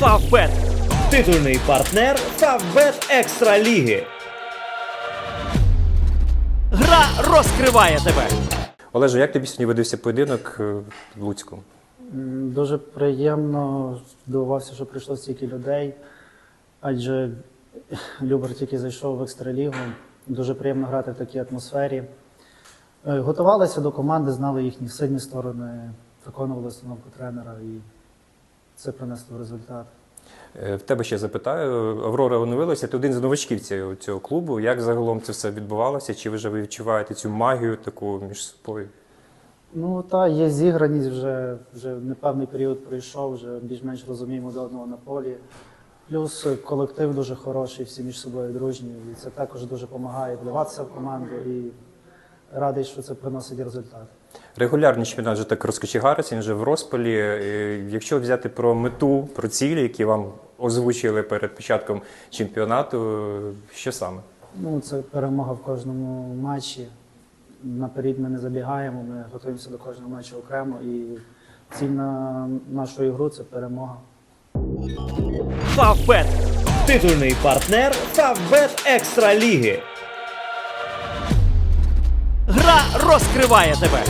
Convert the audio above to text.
Фавбет. Титульний партнер Фавбет Екстра Ліги. Гра розкриває тебе. Олеже, як тобі сьогодні видався поєдинок е, в Луцьку? Дуже приємно здивувався, що прийшло стільки людей, адже Любер тільки зайшов в екстралігу. Дуже приємно грати в такій атмосфері. Е, Готувалися до команди, знали їхні сильні сторони, виконували установку тренера і це принесло результат. Е, В тебе ще запитаю. Аврора оновилася. Ти один з новачків цього, клубу. Як загалом це все відбувалося? Чи ви вже ви відчуваєте цю магію таку між собою? Ну та є зіграність, вже, вже непевний період пройшов, вже більш-менш розуміємо до одного на полі. Плюс колектив дуже хороший, всі між собою дружні. І це також дуже допомагає вливатися в команду і радий, що це приносить результат. Регулярний чемпіонат вже так розкочегариться, він вже в розпалі. Е, Якщо взяти про мету, про цілі, які вам озвучили перед початком чемпіонату, що саме? Ну, це перемога в кожному матчі. Наперед ми не забігаємо, ми готуємося до кожного матчу окремо і ціль на нашу ігру це перемога. Фавбет. Титульний партнер Фавбет Екстра Ліги. Гра розкриває тебе.